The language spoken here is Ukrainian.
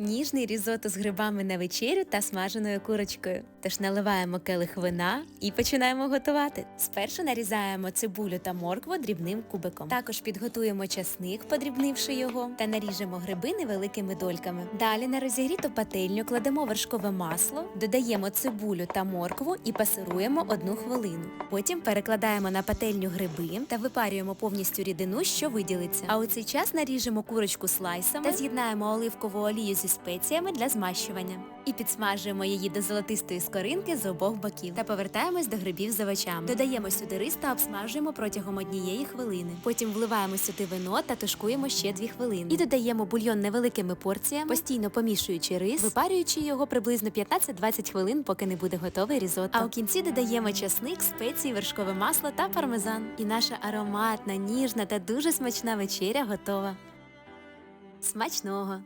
Ніжний різото з грибами на вечерю та смаженою курочкою. Тож наливаємо келих вина і починаємо готувати. Спершу нарізаємо цибулю та моркву дрібним кубиком. Також підготуємо часник, подрібнивши його, та наріжемо гриби невеликими дольками. Далі на розігріту пательню кладемо вершкове масло, додаємо цибулю та моркву і пасируємо одну хвилину. Потім перекладаємо на пательню гриби та випарюємо повністю рідину, що виділиться. А у цей час наріжемо курочку слайсами та з'єднаємо оливкову олію зі спеціями для змащування. І підсмажуємо її до золотистої скоринки з обох боків та повертаємось до грибів з овочами. Додаємо сюди рис та обсмажуємо протягом однієї хвилини. Потім вливаємо сюди вино та тушкуємо ще дві хвилини. І додаємо бульйон невеликими порціями, постійно помішуючи рис, випарюючи його приблизно 15-20 хвилин, поки не буде готовий різотто. А у кінці додаємо часник, спеції, вершкове масло та пармезан. І наша ароматна, ніжна та дуже смачна вечеря готова. Смачного!